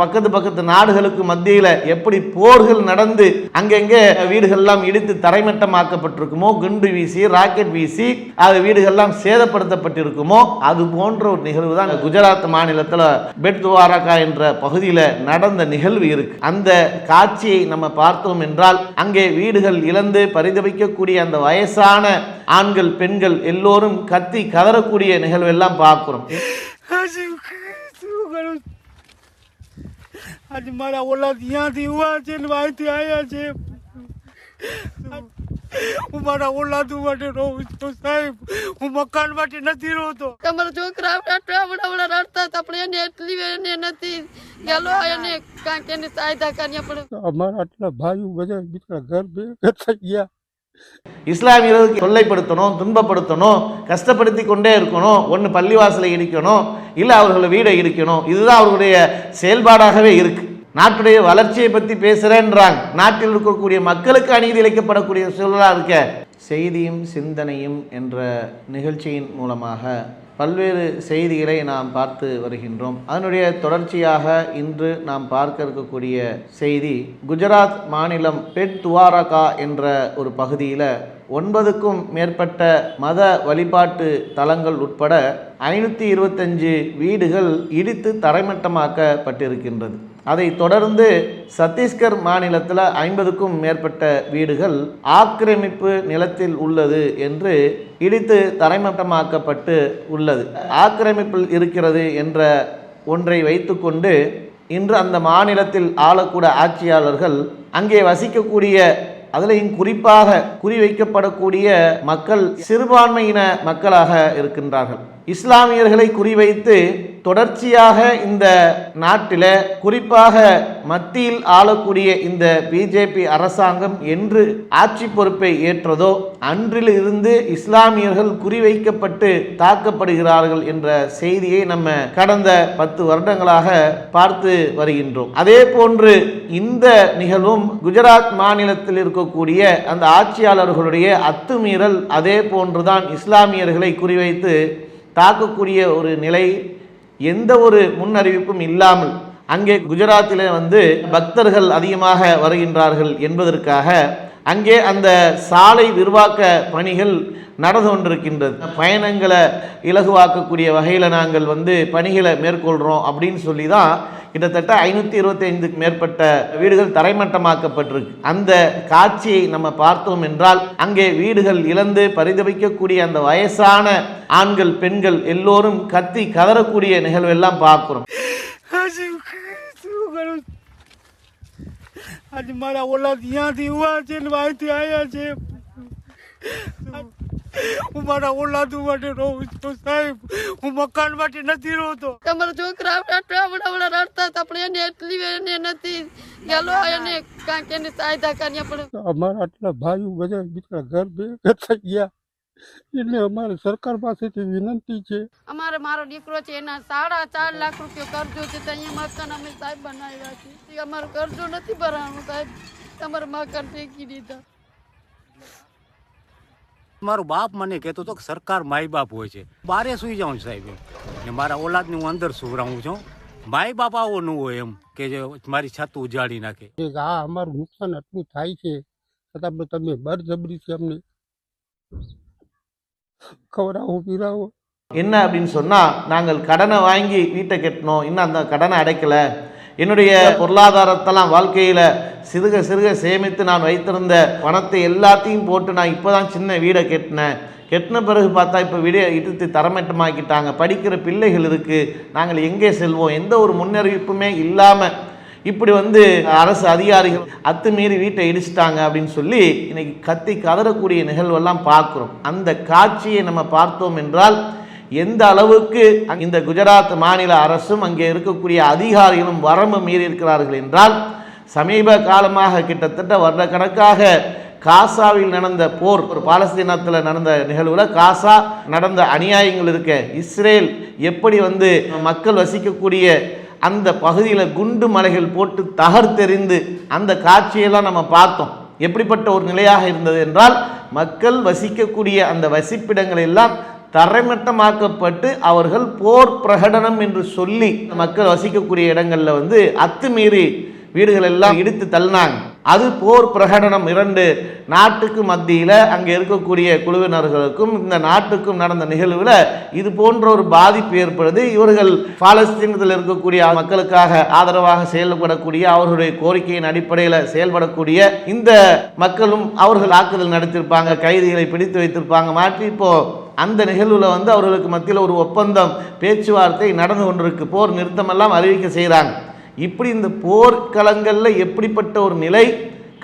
பக்கத்து பக்கத்து நாடுகளுக்கு மத்தியில் எப்படி போர்கள் நடந்து அங்கங்கே வீடுகள்லாம் இடித்து தரைமட்டமாக்கப்பட்டிருக்குமோ குண்டு வீசி ராக்கெட் வீசி அது வீடுகள்லாம் சேதப்படுத்தப்பட்டிருக்குமோ அது போன்ற ஒரு நிகழ்வு தான் குஜராத் மாநிலத்தில் பெட் துவாரகா என்ற பகுதியில் நடந்த நிகழ்வு இருக்கு. அந்த காட்சியை நம்ம பார்த்தோம் என்றால் அங்கே வீடுகள் இழந்து பரிதவிக்கக்கூடிய அந்த வயசான ஆண்கள் பெண்கள் எல்லோரும் கத்தி கதறக்கூடிய நிகழ்வு எல்லாம் பார்க்கிறோம். આજે મારા ઓલા ત્યાંથી ઉવા છે ને અહીંથી આવ્યા છે. હું મારા ઓલાદુ માટે રહું છું સાહેબ. હું મકાન માટે નથી રહતો તમારા છોકરા આપણા રડતા હતા પણ એને એટલી એને નથી. ગેલો એને કાંઈક એની સહાયતા કરીએ આપણે. અમારા આટલા ભાઈઓ બધા બીજા ઘર બે થઈ ગયા. இஸ்லாமியர்களுக்கு தொல்லைப்படுத்தணும் துன்பப்படுத்தணும் கஷ்டப்படுத்தி கொண்டே இருக்கணும் ஒன்று பள்ளிவாசலை இடிக்கணும் இல்லை அவர்களை வீடை இடிக்கணும். இதுதான் அவர்களுடைய செயல்பாடாகவே இருக்குது நாட்டுடைய வளர்ச்சியை பற்றி பேசுகிறேன்றாங்க நாட்டில் இருக்கக்கூடிய மக்களுக்கு அநீதி இழைக்கப்படக்கூடிய சூழலாக இருக்க. செய்தியும் சிந்தனையும் என்ற நிகழ்ச்சியின் மூலமாக பல்வேறு செய்திகளை நாம் பார்த்து வருகின்றோம். அதனுடைய தொடர்ச்சியாக இன்று நாம் பார்க்க இருக்கக்கூடிய செய்தி குஜராத் மாநிலம் பெட் துவாரகா என்ற ஒரு பகுதியில் ஒன்பதுக்கும் மேற்பட்ட மத வழிபாட்டு தலங்கள் உட்பட ஐநூற்றி இருபத்தஞ்சு வீடுகள் இடித்து தரைமட்டமாக்கப்பட்டிருக்கின்றது. அதைத் தொடர்ந்து சத்தீஸ்கர் மாநிலத்தில் ஐம்பதுக்கும் மேற்பட்ட வீடுகள் ஆக்கிரமிப்பு நிலத்தில் உள்ளது என்று இடித்து தரைமட்டமாக்கப்பட்டு உள்ளது. ஆக்கிரமிப்பில் இருக்கிறது என்ற ஒன்றை வைத்துக்கொண்டு இன்று அந்த மாநிலத்தில் ஆளக்கூட ஆட்சியாளர்கள் அங்கே வசிக்கக்கூடிய அதிலையும் குறிப்பாக குறிவைக்கப்படக்கூடிய மக்கள் சிறுபான்மையின மக்களாக இருக்கின்றார்கள். இஸ்லாமியர்களை குறிவைத்து தொடர்ச்சியாக இந்த நாட்டில் குறிப்பாக மத்தியில் ஆளக்கூடிய இந்த பிஜேபி அரசாங்கம் என்று ஆட்சி பொறுப்பை ஏற்றதோ அன்றிலிருந்து இஸ்லாமியர்கள் குறிவைக்கப்பட்டு தாக்கப்படுகிறார்கள் என்ற செய்தியை நம்ம கடந்த பத்து வருடங்களாக பார்த்து வருகின்றோம். அதே போன்று இந்த நிகழ்வும் குஜராத் மாநிலத்தில் இருக்கக்கூடிய அந்த ஆட்சியாளர்களுடைய அத்துமீறல் அதே போன்றுதான் இஸ்லாமியர்களை குறிவைத்து தாக்கக்கூடிய ஒரு நிலை எந்த ஒரு முன்னறிவிப்பும் இல்லாமல் அங்கே குஜராத்தில் வந்து பக்தர்கள் அதிகமாக வருகின்றார்கள் என்பதற்காக அங்கே அந்த சாலை விரிவாக்க பணிகள் நடந்து கொண்டிருக்கின்றது. பயணங்களை இலகுவாக்கக்கூடிய வகையில் நாங்கள் வந்து பணிகளை மேற்கொள்கிறோம் அப்படின்னு சொல்லி தான் கிட்டத்தட்ட ஐநூற்றி இருபத்தைந்துக்கு மேற்பட்ட வீடுகள் தரைமட்டமாக்கப்பட்டிருக்கு. அந்த காட்சியை நம்ம பார்த்தோம் என்றால் அங்கே வீடுகள் இழந்து பரிதவிக்கக்கூடிய அந்த வயசான ஆண்கள் பெண்கள் எல்லோரும் கத்தி கதறக்கூடிய நிகழ்வு எல்லாம் பார்க்கிறோம் આજે શું કરું આજે મારા ઓલા ત્યાંથી ઉભા છે ને અહીંથી આવ્યા છે હું મારા ઓલાદુ માટે રહું છું સાહેબ હું મકાન માટે નથી રહતો તમારા છોકરા આટલા બડા બડા રડતા હતા પણ એને એટલી એને નથી ગેલો એને કાંઈક એની સહાયતા કરી આપણે અમારા આટલા ભાઈઓ બધા બીજા ઘર બે થઈ ગયા એટલે અમારે સરકાર પાસેથી વિનંતી છે. અમારે મારો દીકરો છે એના સાડા ચાર લાખ રૂપિયા કરજો છે. તો અહીંયા મકાન અમે સાહેબ બનાવ્યા છે. એ અમારો કરજો નથી ભરવાનું સાહેબ. તમારે મકાન ફેંકી દીધા. મારો બાપ મને કહેતો હતો કે સરકાર માય બાપ હોય છે. બારે સુઈ જાઉં સાહેબ એમ. ને મારા ઓલાદને હું અંદર સુવરાવું છું. માય બાપ આવો ન હોય એમ કે જે મારી છત ઉજાડી નાખે. કે આ અમારું નુકસાન આટલું થાય છે. છતાં તમે બળજબરીથી અમને. கவராகும் வீராகும் என்ன அப்படின்னு சொன்னால் நாங்கள் கடனை வாங்கி வீட்டை கட்டணும் இன்னும் அந்த கடனை அடைக்கல. என்னுடைய பொருளாதாரத்தெல்லாம் வாழ்க்கையில் சிறுக சிறுக சேமித்து நான் வைத்திருந்த பணத்தை எல்லாத்தையும் போட்டு நான் இப்போ தான் சின்ன வீடை கட்டினேன். கெட்டின பிறகு பார்த்தா இப்போ விட இழுத்து தரமட்டமாக்கிட்டாங்க. படிக்கிற பிள்ளைகள் இருக்குது நாங்கள் எங்கே செல்வோம்? எந்த ஒரு முன்னறிவிப்புமே இல்லாமல் இப்படி வந்து அரசு அதிகாரிகள் அத்துமீறி வீட்டை இடிச்சிட்டாங்க அப்படின்னு சொல்லி இன்னைக்கு கத்தி கதறக்கூடிய நிகழ்வெல்லாம் பார்க்குறோம். அந்த காட்சியை நம்ம பார்த்தோம் என்றால் எந்த அளவுக்கு இந்த குஜராத் மாநில அரசும் அங்கே இருக்கக்கூடிய அதிகாரிகளும் வரம்பு மீறி இருக்கிறார்கள் என்றால் சமீப காலமாக கிட்டத்தட்ட வருடக்கணக்காக காசாவில் நடந்த போர் ஒரு பாலஸ்தீனத்தில் நடந்த நிகழ்வில் காசா நடந்த அநியாயங்கள் இருக்க இஸ்ரேல் எப்படி வந்து மக்கள் வசிக்கக்கூடிய அந்த பகுதியில் குண்டு மலைகள் போட்டு தகர்த்தெறிந்து அந்த காட்சியெல்லாம் நம்ம பார்த்தோம். எப்படிப்பட்ட ஒரு நிலையாக இருந்தது என்றால் மக்கள் வசிக்கக்கூடிய அந்த வசிப்பிடங்கள் எல்லாம் தரைமட்டமாக்கப்பட்டு அவர்கள் போர் பிரகடனம் என்று சொல்லி மக்கள் வசிக்கக்கூடிய இடங்களில் வந்து அத்துமீறி வீடுகள் எல்லாம் இடித்து தள்ளினாங்க. அது போர் பிரகடனம் இரண்டு. நாட்டுக்கு மத்தியில் அங்கே இருக்கக்கூடிய குழுவினர்களுக்கும் இந்த நாட்டுக்கும் நடந்த நிகழ்வில் இது போன்ற ஒரு பாதிப்பு ஏற்படுது. இவர்கள் பாலஸ்தீனத்தில் இருக்கக்கூடிய மக்களுக்காக ஆதரவாக செயல்படக்கூடிய அவர்களுடைய கோரிக்கையின் அடிப்படையில் செயல்படக்கூடிய இந்த மக்களும் அவர்கள் தாக்குதல் நடத்தியிருப்பாங்க கைதிகளை பிடித்து வைத்திருப்பாங்க. மாற்றி இப்போ அந்த நிகழ்வில் வந்து அவர்களுக்கு மத்தியில் ஒரு ஒப்பந்தம் பேச்சுவார்த்தை நடந்து கொண்டிருக்கு. போர் நிறுத்தமெல்லாம் அறிவிக்க செய்கிறாங்க இப்படி இந்த போர்க்களங்களில் எப்படிப்பட்ட ஒரு நிலை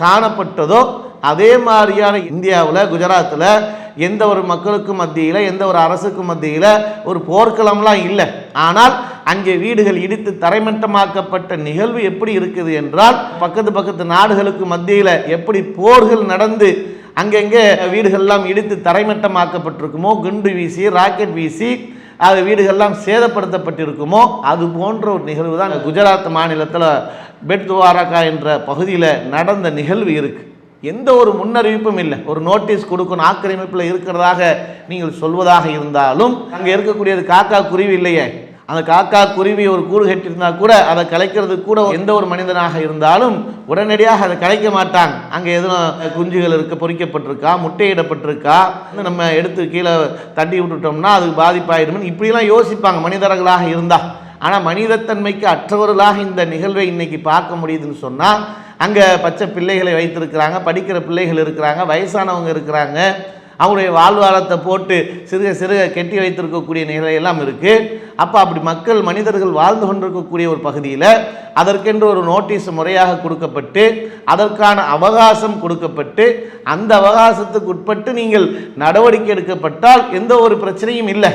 காணப்பட்டதோ அதே மாதிரியான இந்தியாவில் குஜராத்தில் எந்த ஒரு மக்களுக்கும் மத்தியில் எந்த ஒரு அரசுக்கும் மத்தியில் ஒரு போர்க்களம்லாம் இல்லை. ஆனால் அங்கே வீடுகள் இடித்து தரைமட்டமாக்கப்பட்ட நிகழ்வு எப்படி இருக்குது என்றால் பக்கத்து பக்கத்து நாடுகளுக்கு மத்தியில் எப்படி போர்கள் நடந்து அங்கங்கே வீடுகள்லாம் இடித்து தரைமட்டமாக்கப்பட்டிருக்குமோ குண்டு வீசி ராக்கெட் வீசி அது வீடுகள்லாம் சேதப்படுத்தப்பட்டிருக்குமோ? அது போன்ற ஒரு நிகழ்வு தான் குஜராத் மாநிலத்தில் பெட்துவாரகா என்ற பகுதியில் நடந்த நிகழ்வு இருக்குது எந்த ஒரு முன்னறிவிப்பும் இல்லை. ஒரு நோட்டீஸ் கொடுக்கணும் ஆக்கிரமிப்பில் இருக்கிறதாக நீங்கள் சொல்வதாக இருந்தாலும் அங்கே இருக்கக்கூடியது காக்கா குருவி இல்லையே. அந்த காக்கா குருவி ஒரு கூடு கட்டியிருந்தால் கூட அதை கலைக்கிறதுக்கு கூட எந்த ஒரு மனிதனாக இருந்தாலும் உடனடியாக அதை கலைக்க மாட்டாங்க அங்கே எதுவும் குஞ்சுகள் இருக்க பொறிக்கப்பட்டிருக்கா முட்டையிடப்பட்டிருக்கா நம்ம எடுத்து கீழே தட்டி விட்டுட்டோம்னா அது பாதிப்பாயிடும் இப்படிலாம் யோசிப்பாங்க மனிதர்களாக இருந்தால் ஆனால் மனிதத்தன்மைக்கு அற்றவர்களாக இந்த நிகழ்வை இன்னைக்கு பார்க்க முடியுதுன்னு சொன்னால் அங்கே பச்சை பிள்ளைகளை வைத்திருக்கிறாங்க படிக்கிற பிள்ளைகள் இருக்கிறாங்க வயசானவங்க இருக்கிறாங்க. அவங்களுடைய வாழ்வாரத்தை போட்டு சிறுக சிறுக கெட்டி வைத்திருக்கக்கூடிய நிலையெல்லாம் இருக்குது அப்போ அப்படி மக்கள் மனிதர்கள் வாழ்ந்து கொண்டிருக்கக்கூடிய ஒரு பகுதியில் அதற்கென்று ஒரு நோட்டீஸ் முறையாக கொடுக்கப்பட்டு அதற்கான அவகாசம் கொடுக்கப்பட்டு அந்த அவகாசத்துக்கு உட்பட்டு நீங்கள் நடவடிக்கை எடுக்கப்பட்டால் எந்த ஒரு பிரச்சனையும் இல்லை.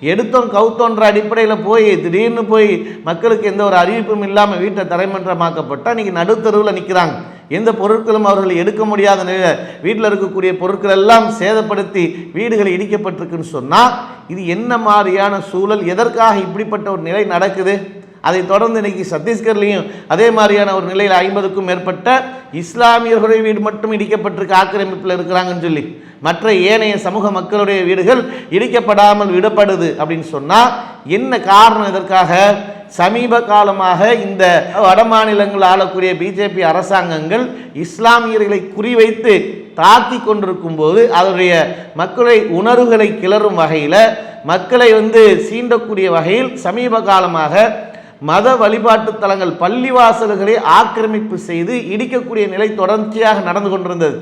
எடுத்தோம் கவுத்தோன்ற அடிப்படையில் போய் திடீர்னு போய் மக்களுக்கு எந்த ஒரு அறிவிப்பும் இல்லாமல் வீட்டை தரைமன்றமாக்கப்பட்டால் இன்றைக்கி நடுத்தருவில் நிற்கிறாங்க எந்த பொருட்களும் அவர்கள் எடுக்க முடியாத நிலையில் வீட்டில் இருக்கக்கூடிய பொருட்கள் எல்லாம் சேதப்படுத்தி வீடுகள் இடிக்கப்பட்டிருக்குன்னு சொன்னால் இது என்ன மாதிரியான சூழல் எதற்காக இப்படிப்பட்ட ஒரு நிலை நடக்குது? அதை தொடர்ந்து இன்னைக்கு சத்தீஸ்கர்லேயும் அதே மாதிரியான ஒரு நிலையில் ஐம்பதுக்கும் மேற்பட்ட இஸ்லாமியர்களுடைய வீடு மட்டும் இடிக்கப்பட்டிருக்க ஆக்கிரமிப்பில் இருக்கிறாங்கன்னு சொல்லி. மற்ற ஏனைய சமூக மக்களுடைய வீடுகள் இடிக்கப்படாமல் விடப்படுது அப்படின்னு சொன்னால் என்ன காரணம் இதற்காக? சமீப காலமாக இந்த வட மாநிலங்கள் ஆளக்கூடிய பிஜேபி அரசாங்கங்கள் இஸ்லாமியர்களை குறிவைத்து தாக்கி கொண்டிருக்கும் போது அதனுடைய மக்களை உணர்வுகளை கிளறும் வகையில் மக்களை வந்து சீண்டக்கூடிய வகையில் சமீப காலமாக மத வழிபாட்டு தலங்கள் பள்ளிவாசல்களை ஆக்கிரமிப்பு செய்து இடிக்கக்கூடிய நிலை தொடர்ச்சியாக நடந்து கொண்டிருந்தது.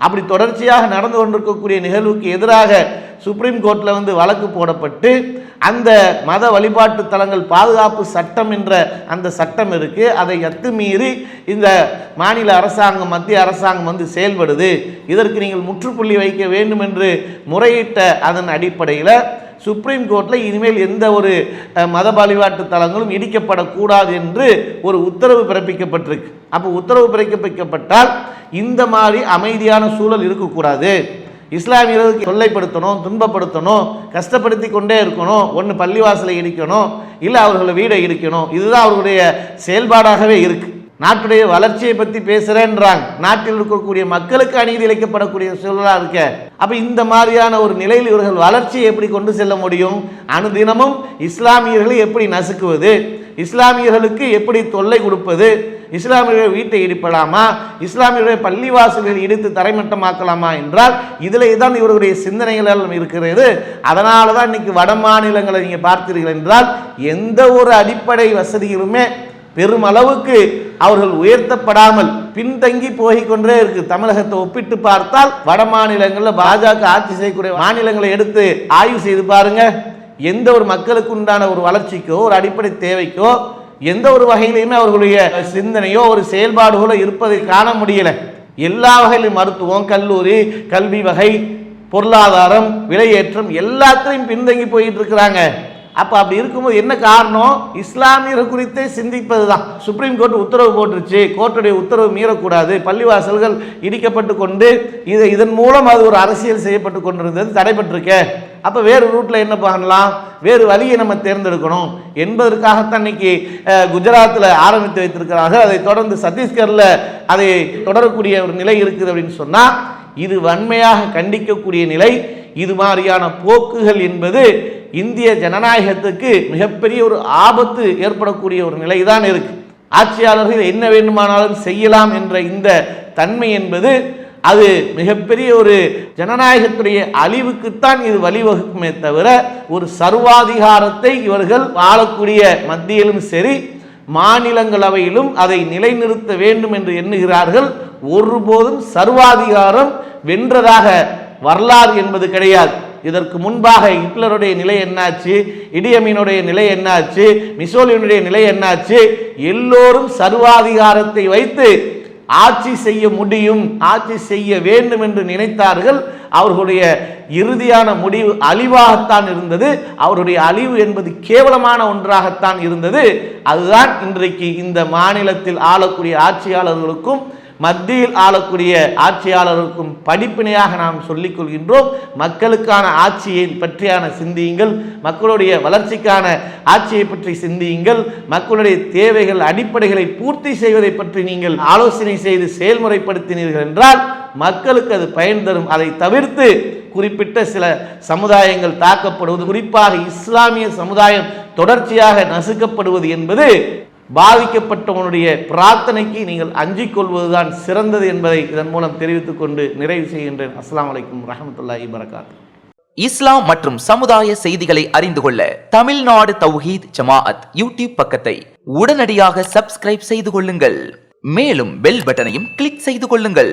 அப்படி தொடர்ச்சியாக நடந்து கொண்டிருக்கக்கூடிய நிகழ்வுக்கு எதிராக சுப்ரீம் கோர்ட்டில் வந்து வழக்கு போடப்பட்டு அந்த மத வழிபாட்டு தலங்கள் பாதுகாப்பு சட்டம் என்ற அந்த சட்டம் இருக்குது அதை அத்துமீறி இந்த மாநில அரசாங்கம் மத்திய அரசாங்கம் வந்து செயல்படுது. இதற்கு நீங்கள் முற்றுப்புள்ளி வைக்க வேண்டும் என்று முறையிட்ட அதன் அடிப்படையில் சுப்ரீம் கோர்ட்டில் இனிமேல் எந்த ஒரு மத வழிபாட்டு தலங்களும் இடிக்கப்படக்கூடாது என்று ஒரு உத்தரவு பிறப்பிக்கப்பட்டிருக்கு. அப்போ உத்தரவு பிறப்பிக்கப்பட்டால் இந்த மாதிரி அமைதியான சூழல் இருக்கக்கூடாது. இஸ்லாமியர்களுக்கு தொல்லைப்படுத்தணும் துன்பப்படுத்தணும் கஷ்டப்படுத்தி கொண்டே இருக்கணும் ஒன்று பள்ளிவாசலை இடிக்கணும் இல்லை அவர்களை வீடை இடிக்கணும் இதுதான் அவர்களுடைய செயல்பாடாகவே இருக்குது நாட்டுடைய வளர்ச்சியை பற்றி பேசுகிறேன்றாங்க நாட்டில் இருக்கக்கூடிய மக்களுக்கு அநீதி இழைக்கப்படக்கூடிய சூழலாக இருக்க. அப்போ இந்த மாதிரியான ஒரு நிலையில் இவர்கள் வளர்ச்சியை எப்படி கொண்டு செல்ல முடியும்? அனுதினமும் இஸ்லாமியர்களை எப்படி நசுக்குவது? இஸ்லாமியர்களுக்கு எப்படி தொல்லை கொடுப்பது? இஸ்லாமியர்கள் வீட்டை இடிப்பலாமா? இஸ்லாமியர்களுடைய பள்ளிவாசல்கள் இடித்து தரைமட்டமாக்கலாமா என்றால் இதிலே தான் இவர்களுடைய சிந்தனைகள் எல்லாம் இருக்கிறது. அதனால தான் இன்னைக்கு வட மாநிலங்களை நீங்கள் பார்த்தீர்கள் என்றால் எந்த ஒரு அடிப்படை வசதிகளுமே பெருமளவுக்கு அவர்கள் உயர்த்தப்படாமல் பின்தங்கி போய்கொண்டே இருக்கு. தமிழகத்தை ஒப்பிட்டு பார்த்தால் வட மாநிலங்களில் பாஜக ஆட்சி செய்யக்கூடிய மாநிலங்களை எடுத்து ஆய்வு செய்து பாருங்க. எந்த ஒரு மக்களுக்கு உண்டான ஒரு வளர்ச்சிக்கோ ஒரு அடிப்படை தேவைக்கோ எந்த ஒரு வகையிலையுமே அவர்களுடைய சிந்தனையோ ஒரு செயல்பாடுகளோ இருப்பதை காண முடியல. எல்லா வகையிலும் மருத்துவம் கல்லூரி கல்வி வகை பொருளாதாரம் விலையேற்றம் எல்லாத்திலையும் பின்தங்கி போயிட்டு இருக்கிறாங்க. அப்போ அப்படி இருக்கும்போது என்ன காரணம்? இஸ்லாமியர்கள் குறித்தே சிந்திப்பது தான் சுப்ரீம் கோர்ட் உத்தரவு போட்டுருச்சு. கோர்ட்டுடைய உத்தரவு மீறக்கூடாது. பள்ளிவாசல்கள் இடிக்கப்பட்டு கொண்டு இதை இதன் மூலம் அது ஒரு அரசியல் செய்யப்பட்டு கொண்டிருந்தது தடைபட்டிருக்க. அப்போ வேறு ரூட்டில் என்ன பண்ணலாம்? வேறு வழியை நம்ம தேர்ந்தெடுக்கணும். என்பதற்காகத்தான் இன்னைக்கு குஜராத்தில் ஆரம்பித்து வைத்திருக்கிறார்கள். அதை தொடர்ந்து சத்தீஸ்கரில் அதை தொடரக்கூடிய ஒரு நிலை இருக்குது அப்படின்னு சொன்னால் இது வன்மையாக கண்டிக்கக்கூடிய நிலை. இது மாதிரியான போக்குகள் என்பது இந்திய ஜனநாயகத்துக்கு மிகப்பெரிய ஒரு ஆபத்து ஏற்படக்கூடிய ஒரு நிலை தான் இருக்கு. ஆட்சியாளர்கள் என்ன வேண்டுமானாலும் செய்யலாம் என்ற இந்த தன்மை என்பது அது மிகப்பெரிய ஒரு ஜனநாயகத்துடைய அழிவுக்குத்தான் இது வழிவகுக்குமே தவிர ஒரு சர்வாதிகாரத்தை இவர்கள் வாழக்கூடிய மத்தியிலும் சரி மாநிலங்களவையிலும் அதை நிலைநிறுத்த வேண்டும் என்று எண்ணுகிறார்கள். ஒருபோதும் சர்வாதிகாரம் வென்றதாக வரலாறு என்பது கிடையாது. இதற்கு முன்பாக ஹிட்லருடைய நிலை என்னாச்சு? இடியமீனுடைய நிலை என்னாச்சு? மிசோலினுடைய நிலை என்னாச்சு? எல்லோரும் சர்வாதிகாரத்தை வைத்து ஆட்சி செய்ய முடியும் ஆட்சி செய்ய வேண்டும் என்று நினைத்தார்கள். அவர்களுடைய இறுதியான முடிவு அழிவாகத்தான் இருந்தது. அவருடைய அழிவு என்பது கேவலமான ஒன்றாகத்தான் இருந்தது. அதுதான் இன்றைக்கு இந்த மாநிலத்தில் ஆளக்கூடிய ஆட்சியாளர்களுக்கும் மத்தியில் ஆளக்கூடிய ஆட்சியாளருக்கும் படிப்பினையாக நாம் சொல்லிக் கொள்கின்றோம் மக்களுக்கான ஆட்சியை பற்றியான சிந்தியுங்கள். மக்களுடைய வளர்ச்சிக்கான ஆட்சியை பற்றி சிந்தியுங்கள். மக்களுடைய தேவைகள் அடிப்படைகளை பூர்த்தி செய்வதை பற்றி நீங்கள் ஆலோசனை செய்து செயல்முறைப்படுத்தினீர்கள் என்றால் மக்களுக்கு அது பயன் தரும். அதை தவிர்த்து குறிப்பிட்ட சில சமுதாயங்கள் தாக்கப்படுவது குறிப்பாக இஸ்லாமிய சமுதாயம் தொடர்ச்சியாக நசுக்கப்படுவது என்பது பாதிக்கப்பட்டவனுடைய பிரார்த்தனைக்கு நீங்கள் அஞ்சிக் கொள்வதுதான் சிறந்தது என்பதை இதன் மூலம் தெரிவித்துக் கொண்டு நிறைவு செய்கின்றேன். அஸ்லாம் அலைக்கும் ரஹமத்துல்லாஹி வரகாத்து இஸ்லாம் மற்றும் சமுதாய செய்திகளை அறிந்து கொள்ள தமிழ்நாடு தௌஹீத் ஜமாஅத் யூடியூப் பக்கத்தை உடனடியாக சப்ஸ்கிரைப் செய்து கொள்ளுங்கள். மேலும் பெல் பட்டனையும் கிளிக் செய்து கொள்ளுங்கள்.